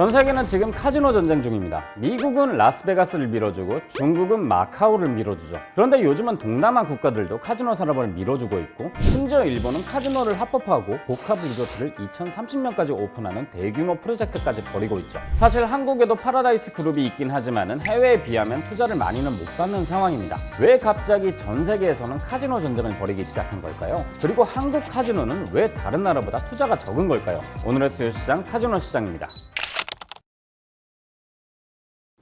전 세계는 지금 카지노 전쟁 중입니다. 미국은 라스베가스를 밀어주고 중국은 마카오를 밀어주죠. 그런데 요즘은 동남아 국가들도 카지노 산업을 밀어주고 있고 심지어 일본은 카지노를 합법화하고 복합 리조트를 2030년까지 오픈하는 대규모 프로젝트까지 벌이고 있죠. 사실 한국에도 파라다이스 그룹이 있긴 하지만은 해외에 비하면 투자를 많이는 못 받는 상황입니다. 왜 갑자기 전 세계에서는 카지노 전쟁을 벌이기 시작한 걸까요? 그리고 한국 카지노는 왜 다른 나라보다 투자가 적은 걸까요? 오늘의 수요 시장 카지노 시장입니다.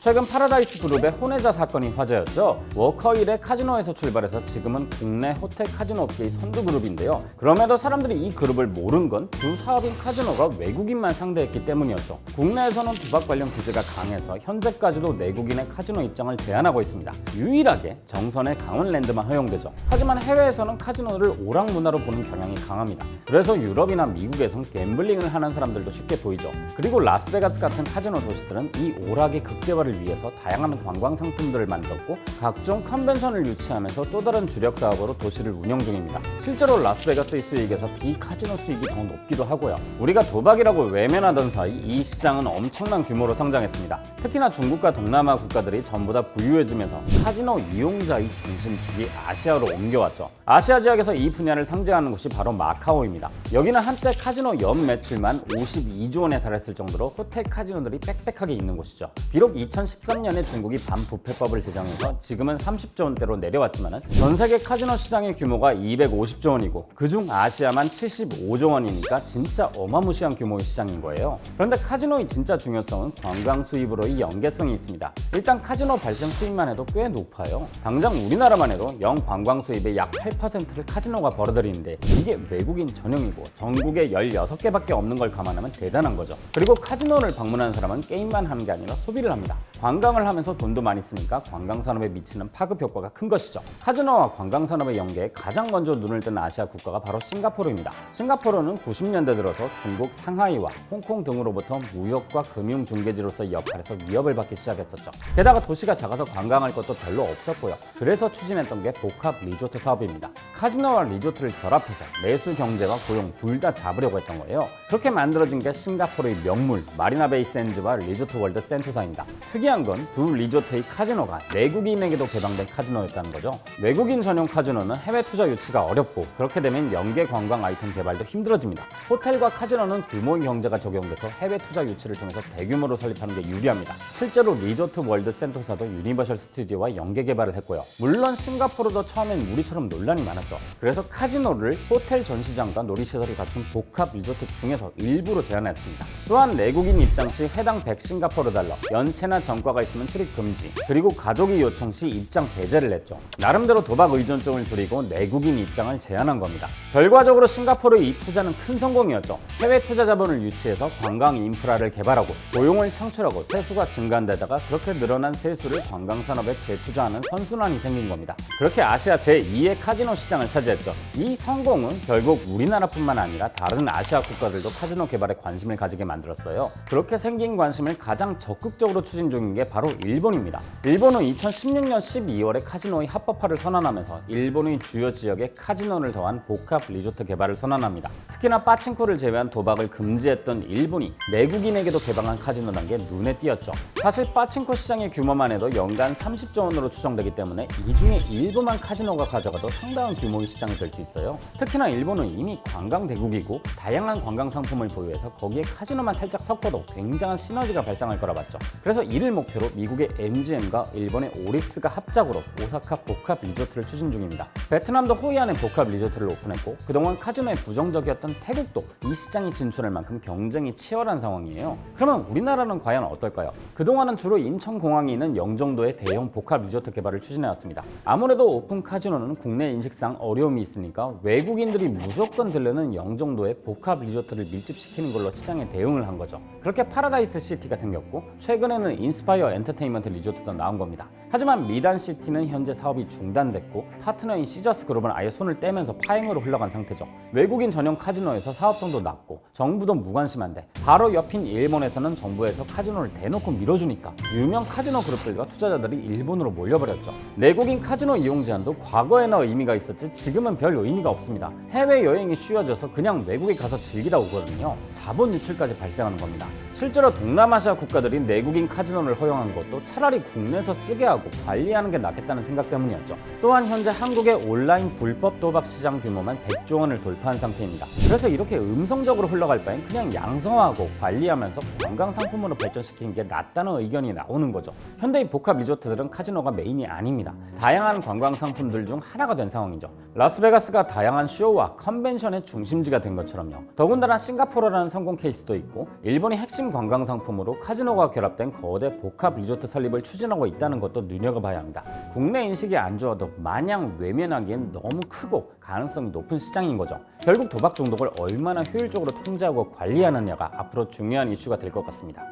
최근 파라다이스 그룹의 혼외자 사건이 화제였죠. 워커힐의 카지노에서 출발해서 지금은 국내 호텔 카지노 업계의 선두 그룹인데요. 그럼에도 사람들이 이 그룹을 모른 건주 사업인 카지노가 외국인만 상대했기 때문이었죠. 국내에서는 도박 관련 규제가 강해서 현재까지도 내국인의 카지노 입장을 제한하고 있습니다. 유일하게 정선의 강원랜드만 허용되죠. 하지만 해외에서는 카지노를 오락 문화로 보는 경향이 강합니다. 그래서 유럽이나 미국에선 갬블링을 하는 사람들도 쉽게 보이죠. 그리고 라스베가스 같은 카지노 도시들은 이 오락의 극대화를 위해서 다양한 관광 상품들을 만들었고 각종 컨벤션을 유치하면서 또 다른 주력 사업으로 도시를 운영 중입니다. 실제로 라스베가스의 수익에서 비카지노 수익이 더 높기도 하고요. 우리가 도박이라고 외면하던 사이 이 시장은 엄청난 규모로 성장했습니다. 특히나 중국과 동남아 국가들이 전부 다 부유해지면서 카지노 이용자의 중심축이 아시아로 옮겨왔죠. 아시아 지역에서 이 분야를 상징하는 곳이 바로 마카오입니다. 여기는 한때 카지노 연 매출만 52조 원에 달했을 정도로 호텔 카지노들이 빽빽하게 있는 곳이죠. 비록 2013년에 중국이 반부패법을 제정해서 지금은 30조 원대로 내려왔지만 전 세계 카지노 시장의 규모가 250조 원이고 그중 아시아만 75조 원이니까 진짜 어마무시한 규모의 시장인 거예요. 그런데 카지노의 진짜 중요성은 관광 수입으로의 연계성이 있습니다. 일단 카지노 발생 수입만 해도 꽤 높아요. 당장 우리나라만 해도 영 관광 수입의 약 8%를 카지노가 벌어들이는데 이게 외국인 전용이고 전국에 16개밖에 없는 걸 감안하면 대단한 거죠. 그리고 카지노를 방문하는 사람은 게임만 하는 게 아니라 소비를 합니다. 관광을 하면서 돈도 많이 쓰니까 관광 산업에 미치는 파급 효과가 큰 것이죠. 카지노와 관광 산업의 연계에 가장 먼저 눈을 뜬 아시아 국가가 바로 싱가포르입니다. 싱가포르는 90년대 들어서 중국 상하이와 홍콩 등으로부터 무역과 금융 중개지로서의 역할에서 위협을 받기 시작했었죠. 게다가 도시가 작아서 관광할 것도 별로 없었고요. 그래서 추진했던 게 복합 리조트 사업입니다. 카지노와 리조트를 결합해서 매수 경제와 고용 둘 다 잡으려고 했던 거예요. 그렇게 만들어진 게 싱가포르의 명물 마리나 베이 샌즈와 리조트 월드 센토사입니다. 특이 한 건 두 리조트의 카지노가 내국인에게도 개방된 카지노였다는 거죠. 외국인 전용 카지노는 해외 투자 유치가 어렵고 그렇게 되면 연계 관광 아이템 개발도 힘들어집니다. 호텔과 카지노는 규모의 경제가 적용돼서 해외 투자 유치를 통해서 대규모로 설립하는 게 유리합니다. 실제로 리조트 월드 센토사도 유니버셜 스튜디오와 연계 개발을 했고요. 물론 싱가포르도 처음엔 우리처럼 논란이 많았죠. 그래서 카지노를 호텔 전시장과 놀이시설을 갖춘 복합 리조트 중에서 일부로 제한했습니다. 또한 내국인 입장 시 해당 100 싱가포르 달러, 연체나 전과가 있으면 출입 금지, 그리고 가족이 요청 시 입장 배제를 했죠. 나름대로 도박 의존증을 줄이고 내국인 입장을 제한한 겁니다. 결과적으로 싱가포르의 이 투자는 큰 성공이었죠. 해외 투자 자본을 유치해서 관광 인프라를 개발하고 고용을 창출하고 세수가 증가한데다가 그렇게 늘어난 세수를 관광 산업에 재투자하는 선순환이 생긴 겁니다. 그렇게 아시아 제2의 카지노 시장을 차지했죠. 이 성공은 결국 우리나라뿐만 아니라 다른 아시아 국가들도 카지노 개발에 관심을 가지게 만들었어요. 그렇게 생긴 관심을 가장 적극적으로 추진 중인 게 바로 일본입니다. 일본은 2016년 12월에 카지노의 합법화를 선언하면서 일본의 주요 지역에 카지노를 더한 복합 리조트 개발을 선언합니다. 특히나 빠친코를 제외한 도박을 금지했던 일본이 내국인에게도 개방한 카지노란 게 눈에 띄었죠. 사실 빠친코 시장의 규모만 해도 연간 30조 원으로 추정되기 때문에 이 중에 일부만 카지노가 가져가도 상당한 규모의 시장이 될 수 있어요. 특히나 일본은 이미 관광 대국이고 다양한 관광 상품을 보유해서 거기에 카지노만 살짝 섞어도 굉장한 시너지가 발생할 거라 봤죠. 그래서 이를 목표로 미국의 MGM과 일본의 오릭스가 합작으로 오사카 복합 리조트를 추진 중입니다. 베트남도 호이안에 복합 리조트를 오픈했고 그동안 카지노에 부정적이었던 태국도 이 시장에 진출할 만큼 경쟁이 치열한 상황이에요. 그러면 우리나라는 과연 어떨까요? 그동안은 주로 인천공항이 있는 영종도의 대형 복합 리조트 개발을 추진해왔습니다. 아무래도 오픈 카지노는 국내 인식상 어려움이 있으니까 외국인들이 무조건 들르는 영종도에 복합 리조트를 밀집시키는 걸로 시장에 대응을 한 거죠. 그렇게 파라다이스 시티가 생겼고 최근에는 인스파이어 엔터테인먼트 리조트도 나온 겁니다. 하지만 미단 시티는 현재 사업이 중단됐고 파트너인 시 저스 그룹은 아예 손을 떼면서 파행으로 흘러간 상태죠. 외국인 전용 카지노에서 사업성도 낮고 정부도 무관심한데 바로 옆인 일본에서는 정부에서 카지노를 대놓고 밀어주니까 유명 카지노 그룹들과 투자자들이 일본으로 몰려버렸죠. 내국인 카지노 이용 제한도 과거에나 의미가 있었지 지금은 별 의미가 없습니다. 해외 여행이 쉬워져서 그냥 외국에 가서 즐기다 오거든요. 자본 유출까지 발생하는 겁니다. 실제로 동남아시아 국가들이 내국인 카지노를 허용한 것도 차라리 국내에서 쓰게 하고 관리하는 게 낫겠다는 생각 때문이었죠. 또한 현재 한국의 온라인 불법 도박 시장 규모만 100조 원을 돌파한 상태입니다. 그래서 이렇게 음성적으로 흘러갈 바엔 그냥 양성화하고 관리하면서 관광 상품으로 발전시키는 게 낫다는 의견이 나오는 거죠. 현대의 복합 리조트들은 카지노가 메인이 아닙니다. 다양한 관광 상품들 중 하나가 된 상황이죠. 라스베가스가 다양한 쇼와 컨벤션의 중심지가 된 것처럼요. 더군다나 싱가포르라는 성공 케이스도 있고 일본이 핵심 관광 상품으로 카지노가 결합된 거대 복합 리조트 설립을 추진하고 있다는 것도 눈여겨봐야 합니다. 국내 인식이 안 좋아도 마냥 외면하기엔 너무 크고 가능성이 높은 시장인 거죠. 결국 도박 중독을 얼마나 효율적으로 통제하고 관리하느냐가 앞으로 중요한 이슈가 될 것 같습니다.